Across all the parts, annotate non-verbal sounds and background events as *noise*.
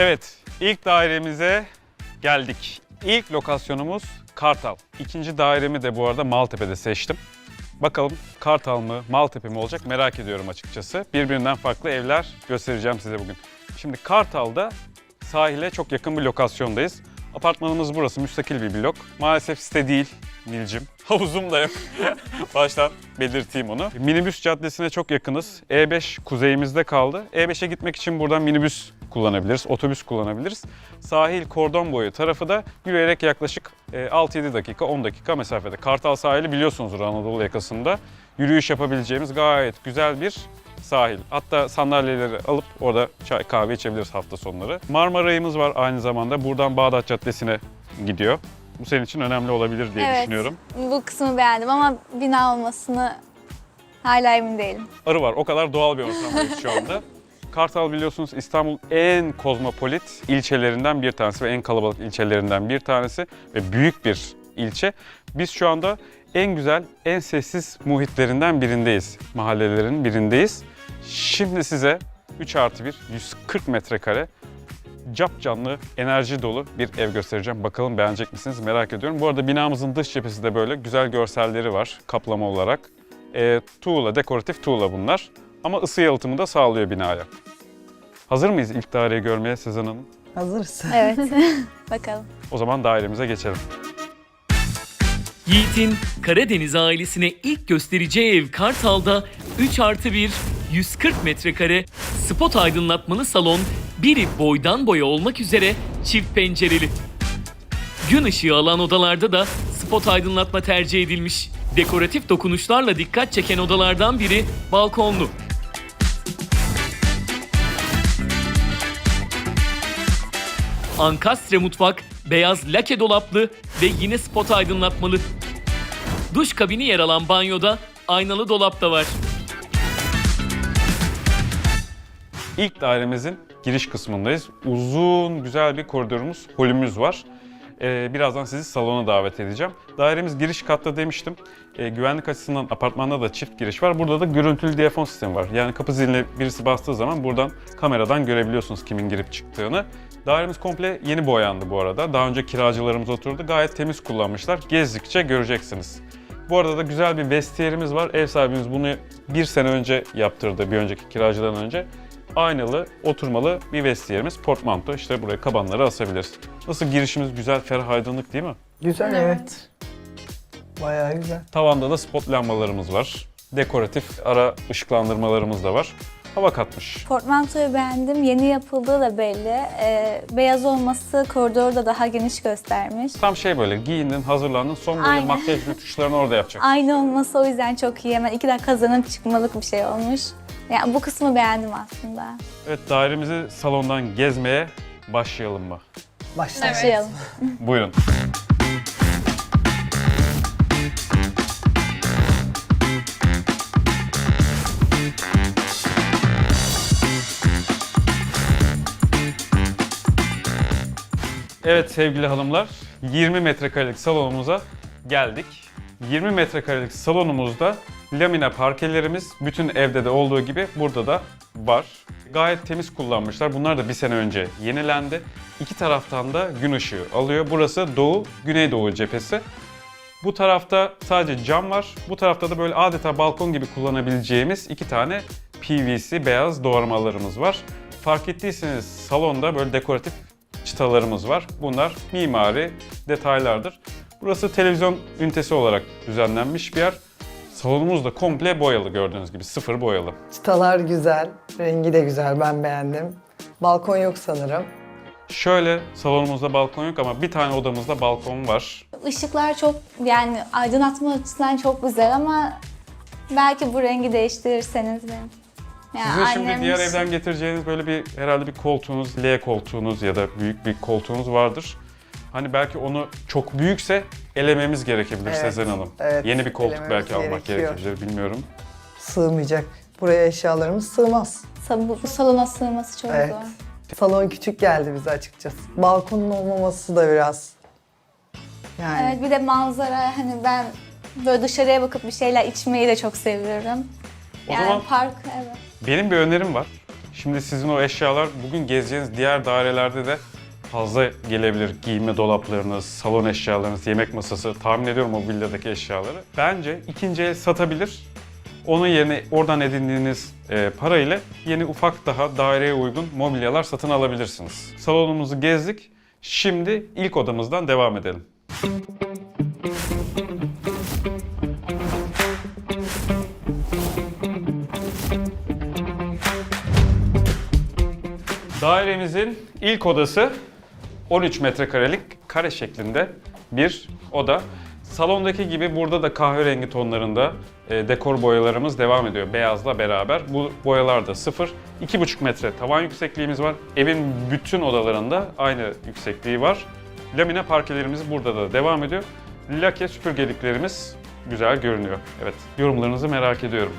Evet, ilk dairemize geldik. İlk lokasyonumuz Kartal. İkinci dairemi de bu arada Maltepe'de seçtim. Bakalım Kartal mı, Maltepe mi olacak merak ediyorum açıkçası. Birbirinden farklı evler göstereceğim size bugün. Şimdi Kartal'da sahile çok yakın bir lokasyondayız. Apartmanımız burası, müstakil bir blok. Maalesef site değil Nilcim. *laughs* Havuzum da yok. *laughs* Baştan belirteyim onu. Minibüs caddesine çok yakınız. E5 kuzeyimizde kaldı. E5'e gitmek için buradan minibüs kullanabiliriz, otobüs kullanabiliriz. Sahil kordon boyu tarafı da yürüyerek yaklaşık e, 6-7 dakika, 10 dakika mesafede. Kartal sahili biliyorsunuzdur Anadolu yakasında. Yürüyüş yapabileceğimiz gayet güzel bir sahil. Hatta sandalyeleri alıp orada çay kahve içebiliriz hafta sonları. Marmaray'ımız var aynı zamanda. Buradan Bağdat Caddesi'ne gidiyor. Bu senin için önemli olabilir diye evet, düşünüyorum. bu kısmı beğendim ama bina olmasını hala emin değilim. Arı var. O kadar doğal bir ortamdayız şu anda. *laughs* Kartal biliyorsunuz İstanbul en kozmopolit ilçelerinden bir tanesi ve en kalabalık ilçelerinden bir tanesi ve büyük bir ilçe. Biz şu anda en güzel, en sessiz muhitlerinden birindeyiz. Mahallelerin birindeyiz. Şimdi size 3 artı 1, 140 metrekare cap canlı, enerji dolu bir ev göstereceğim. Bakalım beğenecek misiniz merak ediyorum. Bu arada binamızın dış cephesi de böyle güzel görselleri var kaplama olarak. E, tuğla, dekoratif tuğla bunlar. Ama ısı yalıtımı da sağlıyor binaya. Hazır mıyız ilk daireyi görmeye Sezen Hanım? Hazırız. *laughs* Evet. *laughs* Bakalım. O zaman dairemize geçelim. Yiğit'in Karadeniz ailesine ilk göstereceği ev Kartal'da 3 artı 1, 140 metrekare, spot aydınlatmalı salon, biri boydan boya olmak üzere çift pencereli. Gün ışığı alan odalarda da spot aydınlatma tercih edilmiş. Dekoratif dokunuşlarla dikkat çeken odalardan biri balkonlu. Ankastre mutfak, beyaz lake dolaplı ve yine spot aydınlatmalı. Duş kabini yer alan banyoda aynalı dolap da var. İlk dairemizin giriş kısmındayız. Uzun, güzel bir koridorumuz, holümüz var. Ee, birazdan sizi salona davet edeceğim. Dairemiz giriş katta demiştim. Ee, güvenlik açısından apartmanda da çift giriş var. Burada da görüntülü diyafon sistemi var. Yani kapı ziline birisi bastığı zaman buradan kameradan görebiliyorsunuz kimin girip çıktığını. Dairemiz komple yeni boyandı bu arada. Daha önce kiracılarımız oturdu. Gayet temiz kullanmışlar. Gezdikçe göreceksiniz. Bu arada da güzel bir vestiyerimiz var. Ev sahibimiz bunu bir sene önce yaptırdı, bir önceki kiracıdan önce. Aynalı, oturmalı bir vestiyerimiz. Portmanto, işte buraya kabanları asabiliriz. Nasıl girişimiz güzel, ferah, aydınlık değil mi? Güzel evet. Bayağı güzel. Tavanda da spot lambalarımız var. Dekoratif ara ışıklandırmalarımız da var. Hava katmış. Portmantoyu beğendim. Yeni yapıldığı da belli. Ee, beyaz olması koridoru da daha geniş göstermiş. Tam şey böyle giyindin, hazırlandın, son böyle Aynen. makyaj rötuşlarını orada yapacak. Aynı olması o yüzden çok iyi. Hemen iki dakika kazanıp çıkmalık bir şey olmuş. Yani bu kısmı beğendim aslında. Evet dairemizi salondan gezmeye başlayalım mı? Başlayalım. Başlayalım. *laughs* Buyurun. Evet sevgili hanımlar, 20 metrekarelik salonumuza geldik. 20 metrekarelik salonumuzda lamine parkelerimiz bütün evde de olduğu gibi burada da var. Gayet temiz kullanmışlar. Bunlar da bir sene önce yenilendi. İki taraftan da gün ışığı alıyor. Burası doğu, güneydoğu cephesi. Bu tarafta sadece cam var. Bu tarafta da böyle adeta balkon gibi kullanabileceğimiz iki tane PVC beyaz doğramalarımız var. Fark ettiyseniz salonda böyle dekoratif çıtalarımız var. Bunlar mimari detaylardır. Burası televizyon ünitesi olarak düzenlenmiş bir yer. Salonumuz da komple boyalı gördüğünüz gibi sıfır boyalı. Çıtalar güzel. Rengi de güzel. Ben beğendim. Balkon yok sanırım. Şöyle salonumuzda balkon yok ama bir tane odamızda balkon var. Işıklar çok yani aydınlatma açısından çok güzel ama belki bu rengi değiştirirseniz benim. Yani Sizin şimdi annem- diğer evden getireceğiniz böyle bir herhalde bir koltuğunuz, L koltuğunuz ya da büyük bir koltuğunuz vardır. Hani belki onu çok büyükse elememiz gerekebilir Evet, Sezen Hanım. evet, Yeni bir koltuk belki almak gerekiyor. gerekebilir bilmiyorum. Sığmayacak. Buraya eşyalarımız sığmaz. Bu salona sığması çok Evet. zor. Salon küçük geldi bize açıkçası. Balkonun olmaması da biraz. Yani Evet bir de manzara hani ben böyle dışarıya bakıp bir şeyler içmeyi de çok seviyorum. O Yani zaman park evet. benim bir önerim var. Şimdi sizin o eşyalar bugün gezeceğiniz diğer dairelerde de fazla gelebilir. Giyinme dolaplarınız, salon eşyalarınız, yemek masası, tahmin ediyorum o villadaki eşyaları. Bence ikinci el satabilir. Onun yerine oradan edindiğiniz e, parayla yeni ufak daha daireye uygun mobilyalar satın alabilirsiniz. Salonumuzu gezdik. Şimdi ilk odamızdan devam edelim. Dairemizin ilk odası 13 metrekarelik kare şeklinde bir oda. Salondaki gibi burada da kahverengi tonlarında e, dekor boyalarımız devam ediyor beyazla beraber. Bu boyalar da sıfır. 2,5 metre tavan yüksekliğimiz var. Evin bütün odalarında aynı yüksekliği var. Lamine parkelerimiz burada da devam ediyor. Lake süpürgeliklerimiz güzel görünüyor. Evet, yorumlarınızı merak ediyorum.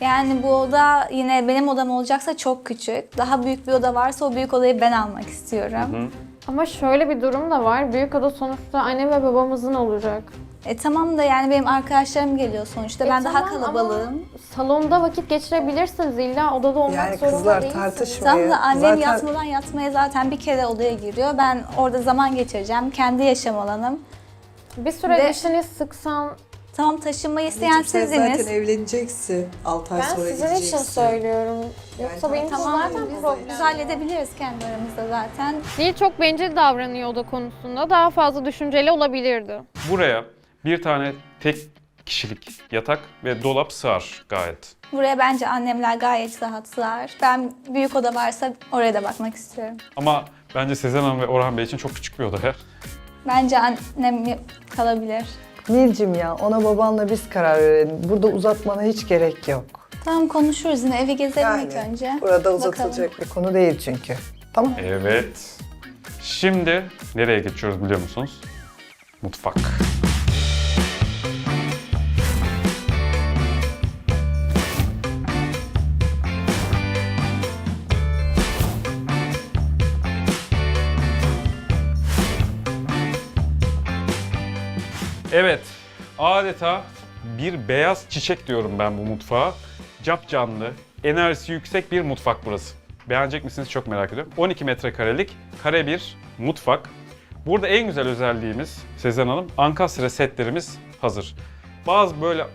Yani bu oda yine benim odam olacaksa çok küçük. Daha büyük bir oda varsa o büyük odayı ben almak istiyorum. Ama şöyle bir durum da var. Büyük ada sonuçta anne ve babamızın olacak. E tamam da yani benim arkadaşlarım geliyor sonuçta. E ben daha tamam ama kalabalığım. Salonda vakit geçirebilirsiniz. İlla odada olmak Yani zorunda kızlar değilsiniz. tartışmayın. Tam da annem Zaten- yatmadan yatmaya zaten bir kere odaya giriyor. Ben orada zaman geçireceğim. Kendi yaşam alanım. Bir süre Ve- dişini sıksan Tamam taşınmayı isteyen Sen sizdiniz. zaten evleneceksin. 6 ay ben sonra sizin gideceksin. için söylüyorum. Yoksa Yani- benim için Tamam zaten biz, problem. biz halledebiliriz kendi aramızda zaten. Değil çok bencil davranıyor oda konusunda. Daha fazla düşünceli olabilirdi. Buraya bir tane tek kişilik yatak ve dolap sığar gayet. Buraya bence annemler gayet rahat sığar. Ben büyük oda varsa oraya da bakmak istiyorum. Ama bence Sezen Hanım ve Orhan Bey için çok küçük bir oda ya. Bence annem kalabilir. Nilcim ya ona babanla biz karar verelim. Burada uzatmana hiç gerek yok. Tamam konuşuruz yine evi gezelim ilk Yani önce. burada Bakalım. uzatılacak bir konu değil çünkü. Tamam. Evet. Şimdi nereye geçiyoruz biliyor musunuz? Mutfak. Evet, adeta bir beyaz çiçek diyorum ben bu mutfağa. Cap canlı, enerjisi yüksek bir mutfak burası. Beğenecek misiniz çok merak ediyorum. 12 metrekarelik kare bir mutfak. Burada en güzel özelliğimiz Sezen Hanım, ankastre setlerimiz hazır. Bazı böyle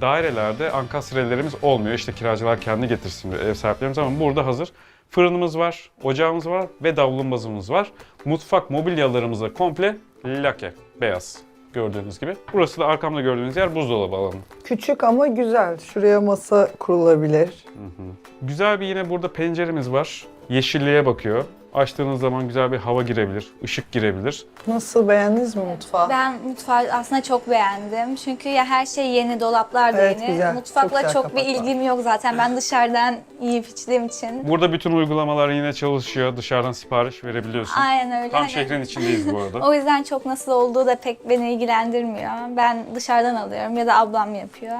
dairelerde ankastrelerimiz olmuyor. İşte kiracılar kendi getirsin ev sahiplerimiz ama burada hazır. Fırınımız var, ocağımız var ve davlumbazımız var. Mutfak mobilyalarımız da komple lake, beyaz gördüğünüz gibi. Burası da arkamda gördüğünüz yer buzdolabı alanı. Küçük ama güzel. Şuraya masa kurulabilir. Güzel bir yine burada penceremiz var. Yeşilliğe bakıyor. Açtığınız zaman güzel bir hava girebilir, ışık girebilir. Nasıl beğendiniz mi mutfağı? Ben mutfağı aslında çok beğendim. Çünkü ya her şey yeni, dolaplar da Evet, yeni. güzel. Çok Mutfakla güzel çok, bir kapaklar. ilgim yok zaten. Ben dışarıdan yiyip içtiğim için. Burada bütün uygulamalar yine çalışıyor. Dışarıdan sipariş verebiliyorsun. Aynen öyle. Tam Hani- şehrin içindeyiz bu arada. *laughs* O yüzden çok nasıl olduğu da pek beni ilgilendirmiyor. Ben dışarıdan alıyorum ya da ablam yapıyor.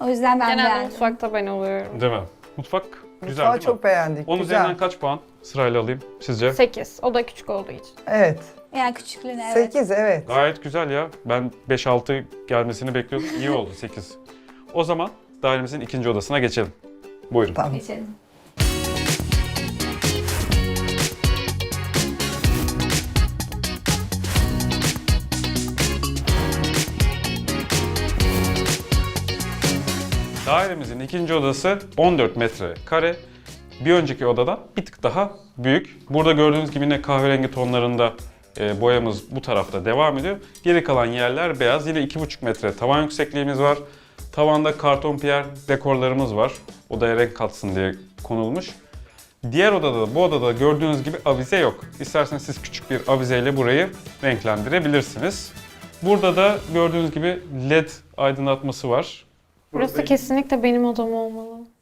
O yüzden ben Genelde beğendim. mutfakta ben oluyorum. Değil mi? Mutfak güzel Mutfağı değil mi? çok beğendik. 10 güzel. üzerinden kaç puan sırayla alayım sizce? 8. O da küçük olduğu için. Evet. Yani küçüklüğüne evet. 8 evet. Gayet güzel ya. Ben 5-6 gelmesini bekliyordum. İyi oldu 8. O zaman dairemizin ikinci odasına geçelim. Buyurun. Tamam. Geçelim. Dairemizin ikinci odası 14 metre kare. Bir önceki odadan bir tık daha büyük. Burada gördüğünüz gibi yine kahverengi tonlarında e, boyamız bu tarafta devam ediyor. Geri kalan yerler beyaz. Yine 2,5 metre tavan yüksekliğimiz var. Tavanda karton piyer dekorlarımız var. Odaya renk katsın diye konulmuş. Diğer odada da bu odada da gördüğünüz gibi avize yok. İsterseniz siz küçük bir avizeyle burayı renklendirebilirsiniz. Burada da gördüğünüz gibi led aydınlatması var. Burası kesinlikle benim odam olmalı.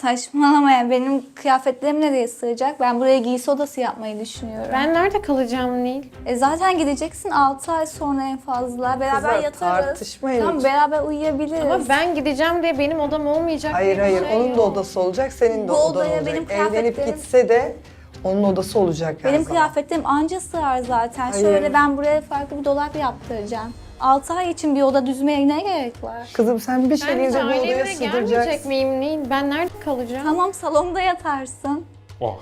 Saçmalama ya benim kıyafetlerim nereye sığacak? Ben buraya giysi odası yapmayı düşünüyorum. Ben nerede kalacağım Nil? E zaten gideceksin 6 ay sonra en fazla. Beraber Kızlar, yatarız. tartışmayın Tamam beraber uyuyabiliriz. Ama ben gideceğim diye benim odam olmayacak Hayır diye bir hayır şey onun da yok. odası olacak, senin de Bu odan odaya olacak. benim Evlenip kıyafetlerim- gitse de onun odası olacak her Benim zaman. kıyafetlerim anca sığar zaten. Hayır. Şöyle ben buraya farklı bir dolap yaptıracağım. 6 ay için bir oda düzmeye ne gerek var? Kızım sen bir Ben şekilde bu odaya ailemle gelmeyecek sığdıracaksın. miyim Nil? Ben nerede kalacağım? Tamam salonda yatarsın. Oh.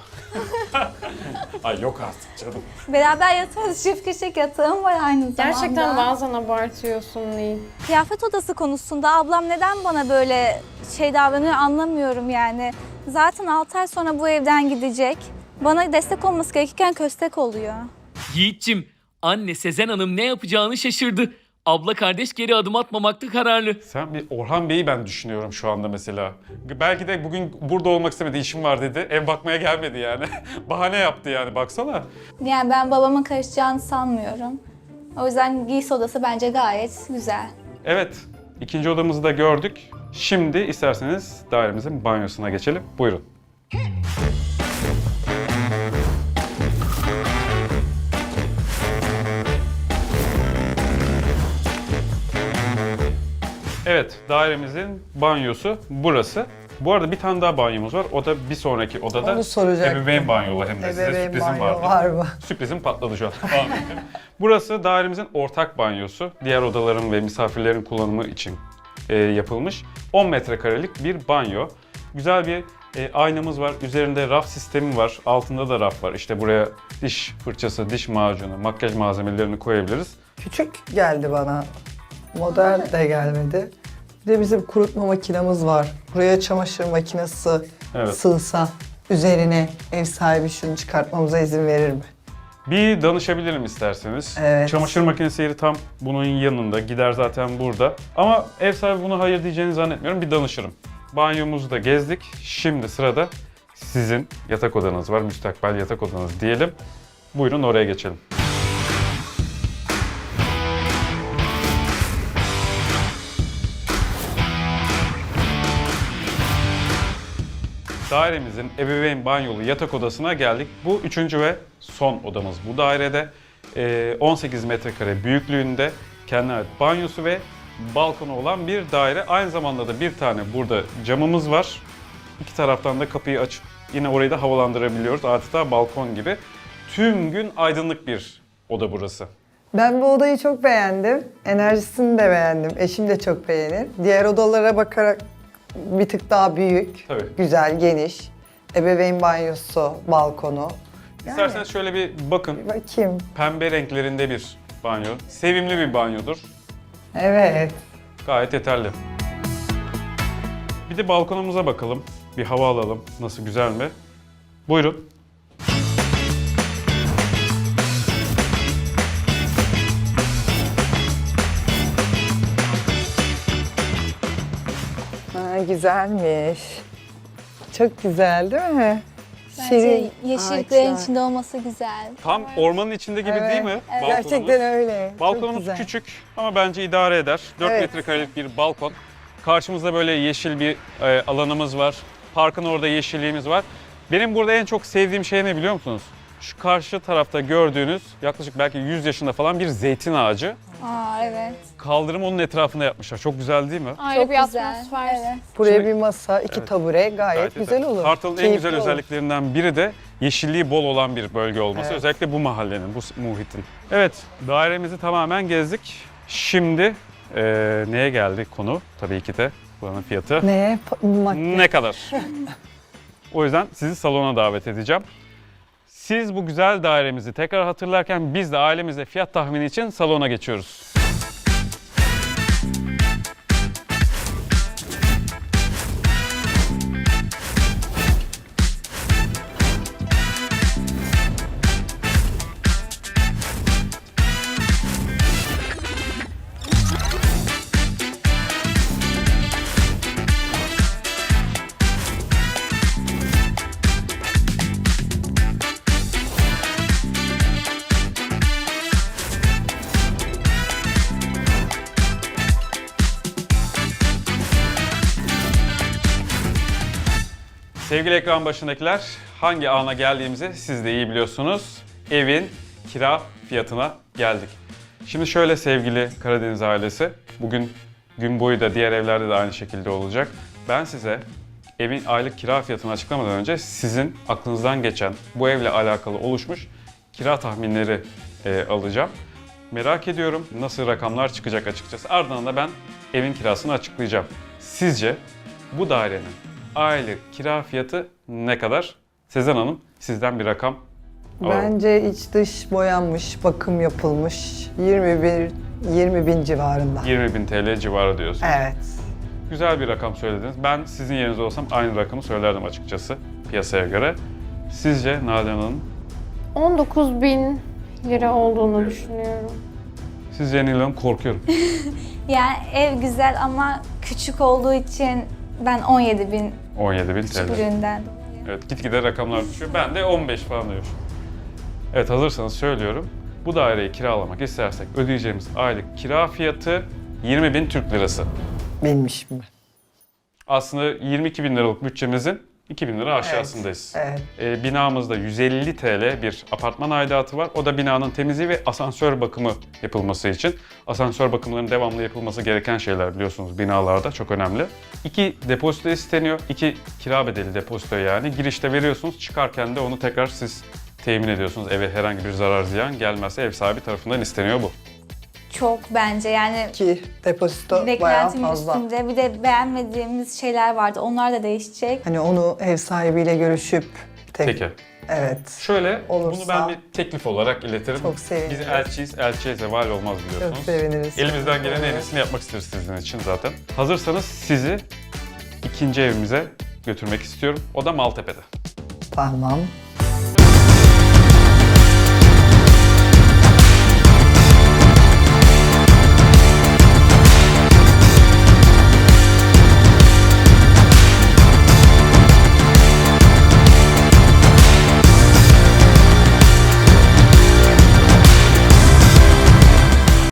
*laughs* Ay yok artık canım. Beraber yatıyoruz. Çift kişilik yatağım var aynı zamanda. Gerçekten bazen abartıyorsun Nil. Kıyafet odası konusunda ablam neden bana böyle şey davranıyor anlamıyorum yani. Zaten 6 ay sonra bu evden gidecek. Bana destek olması gerekirken köstek oluyor. Yiğit'cim, anne Sezen Hanım ne yapacağını şaşırdı. Abla kardeş geri adım atmamakta kararlı. Sen bir Orhan Bey'i ben düşünüyorum şu anda mesela. Belki de bugün burada olmak istemedi, işim var dedi. Ev bakmaya gelmedi yani. *laughs* Bahane yaptı yani baksana. Yani ben babamın karışacağını sanmıyorum. O yüzden giysi odası bence gayet güzel. Evet, ikinci odamızı da gördük. Şimdi isterseniz dairemizin banyosuna geçelim. Buyurun. Evet, dairemizin banyosu burası. Bu arada bir tane daha banyomuz var. O da bir sonraki odada. Onu soracaktım. Ebeveyn banyolu hem de size Ebeveyn sürprizim banyo vardı. var mı? Sürprizim patladı şu an. *laughs* Burası dairemizin ortak banyosu. Diğer odaların ve misafirlerin kullanımı için e, yapılmış. 10 metrekarelik bir banyo. Güzel bir e, aynamız var. Üzerinde raf sistemi var. Altında da raf var. İşte buraya diş fırçası, diş macunu, makyaj malzemelerini koyabiliriz. Küçük geldi bana. Modern de gelmedi. Bir de bizim kurutma makinamız var. Buraya çamaşır makinesi Evet. sığsa üzerine ev sahibi şunu çıkartmamıza izin verir mi? Bir danışabilirim isterseniz. Evet. Çamaşır makinesi yeri tam bunun yanında. Gider zaten burada. Ama ev sahibi buna hayır diyeceğini zannetmiyorum. Bir danışırım. Banyomuzu da gezdik. Şimdi sırada sizin yatak odanız var. Müstakbel yatak odanız diyelim. Buyurun oraya geçelim. Dairemizin ebeveyn banyolu yatak odasına geldik. Bu üçüncü ve son odamız bu dairede. Ee, 18 metrekare büyüklüğünde kendine ait banyosu ve balkonu olan bir daire. Aynı zamanda da bir tane burada camımız var. İki taraftan da kapıyı açıp yine orayı da havalandırabiliyoruz. Adeta balkon gibi. Tüm gün aydınlık bir oda burası. Ben bu odayı çok beğendim. Enerjisini de beğendim. Eşim de çok beğenir. Diğer odalara bakarak bir tık daha büyük, Tabii. güzel, geniş. Ebeveyn banyosu, balkonu. Yani, İsterseniz şöyle bir bakın. bakayım. Pembe renklerinde bir banyo. Sevimli bir banyodur. Evet. Gayet yeterli. Bir de balkonumuza bakalım. Bir hava alalım. Nasıl güzel mi? Buyurun. Güzelmiş. Çok güzel değil mi? Bence yeşilliklerin ağaçlar. içinde olması güzel. Tam ormanın içinde gibi Evet, değil mi? Balkonumuz. Gerçekten öyle. Çok Balkonumuz güzel. küçük ama bence idare eder. 4 Evet. metrekarelik bir balkon. Karşımızda böyle yeşil bir e, alanımız var. Parkın orada yeşilliğimiz var. Benim burada en çok sevdiğim şey ne biliyor musunuz? Şu karşı tarafta gördüğünüz yaklaşık belki 100 yaşında falan bir zeytin ağacı. Aa evet. Kaldırımı onun etrafında yapmışlar. Çok güzel değil mi? Ayrı Çok bir güzel. atmosfer. Evet. Buraya Şimdi- bir masa, iki Evet. tabure gayet, Gayet güzel yeter. olur. Kartal'ın en Keyifli güzel olur. özelliklerinden biri de yeşilliği bol olan bir bölge olması. Evet. Özellikle bu mahallenin, bu s- muhitin. Evet, dairemizi tamamen gezdik. Şimdi eee, neye geldi konu? Tabii ki de buranın fiyatı. Neye? Pa-. Ne kadar? *laughs* o yüzden sizi salona davet edeceğim. Siz bu güzel dairemizi tekrar hatırlarken biz de ailemizle fiyat tahmini için salona geçiyoruz. Sevgili ekran başındakiler, hangi ana geldiğimizi siz de iyi biliyorsunuz. Evin kira fiyatına geldik. Şimdi şöyle sevgili Karadeniz ailesi, bugün gün boyu da diğer evlerde de aynı şekilde olacak. Ben size evin aylık kira fiyatını açıklamadan önce sizin aklınızdan geçen bu evle alakalı oluşmuş kira tahminleri e, alacağım. Merak ediyorum nasıl rakamlar çıkacak açıkçası. Ardından da ben evin kirasını açıklayacağım. Sizce bu dairenin aylık kira fiyatı ne kadar? Sezen Hanım sizden bir rakam alalım. Bence iç dış boyanmış, bakım yapılmış. 21 20 bin civarında. 20 bin TL civarı diyorsun. Evet. Güzel bir rakam söylediniz. Ben sizin yerinizde olsam aynı rakamı söylerdim açıkçası piyasaya göre. Sizce Nalan Hanım? 19 bin lira olduğunu düşünüyorum. Sizce Nil Hanım korkuyorum. *laughs* Yani ev güzel ama küçük olduğu için ben 17 bin 17 bin TL. üründen. Evet gitgide rakamlar düşüyor. Ben de 15 falan diyorum. Evet hazırsanız söylüyorum. Bu daireyi kiralamak istersek ödeyeceğimiz aylık kira fiyatı 20 bin Türk lirası. Bilmişim ben. Aslında 22 bin liralık bütçemizin 2 bin lira aşağısındayız. Evet. Ee, binamızda 150 TL bir apartman aidatı var. O da binanın temizliği ve asansör bakımı yapılması için. Asansör bakımlarının devamlı yapılması gereken şeyler biliyorsunuz binalarda çok önemli. İki depozito isteniyor. İki kira bedeli depozito yani. Girişte veriyorsunuz çıkarken de onu tekrar siz temin ediyorsunuz. Eve herhangi bir zarar ziyan gelmezse ev sahibi tarafından isteniyor bu. Çok bence yani Ki depozito bayağı beklentimin fazla. üstünde. Bir de beğenmediğimiz şeyler vardı. Onlar da değişecek. Hani onu ev sahibiyle görüşüp tek, Peki. Evet. Şöyle Olursa- bunu ben bir teklif olarak iletirim. Çok seviniriz. Biz elçiyiz, elçiye zeval olmaz Çok biliyorsunuz. seviniriz. Elimizden gelen en iyisini yapmak isteriz sizin için zaten. Hazırsanız sizi ikinci evimize götürmek istiyorum. O da Maltepe'de. Tamam.